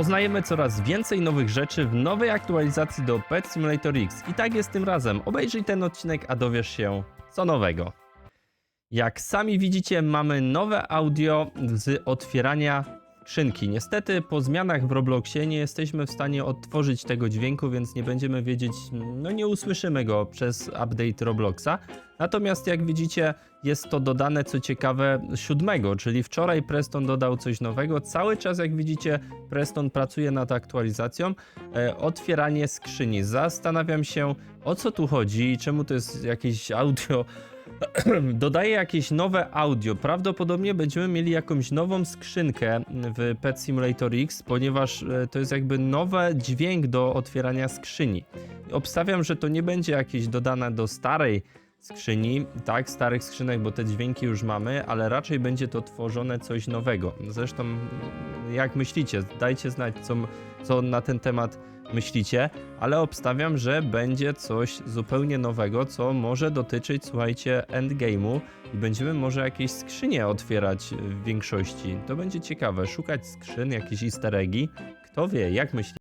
Poznajemy coraz więcej nowych rzeczy w nowej aktualizacji do Pet Simulator X. I tak jest tym razem. Obejrzyj ten odcinek, a dowiesz się co nowego. Jak sami widzicie, mamy nowe audio z otwierania skrzynki. Niestety po zmianach w Robloxie nie jesteśmy w stanie odtworzyć tego dźwięku, więc nie będziemy wiedzieć, no nie usłyszymy go przez update Robloxa. Natomiast jak widzicie, jest to dodane co ciekawe 7, czyli wczoraj Preston dodał coś nowego. Cały czas jak widzicie Preston pracuje nad aktualizacją. E, otwieranie skrzyni. Zastanawiam się o co tu chodzi i czemu to jest jakieś audio dodaje jakieś nowe audio. Prawdopodobnie będziemy mieli jakąś nową skrzynkę w Pet Simulator X, ponieważ e, to jest jakby nowy dźwięk do otwierania skrzyni. Obstawiam, że to nie będzie jakieś dodane do starej skrzyni, tak, starych skrzynek, bo te dźwięki już mamy, ale raczej będzie to tworzone coś nowego. Zresztą, jak myślicie, dajcie znać, co, co na ten temat myślicie, ale obstawiam, że będzie coś zupełnie nowego, co może dotyczyć, słuchajcie, endgame'u i będziemy może jakieś skrzynie otwierać w większości. To będzie ciekawe, szukać skrzyn, jakieś easter eggi. Kto wie, jak myślicie?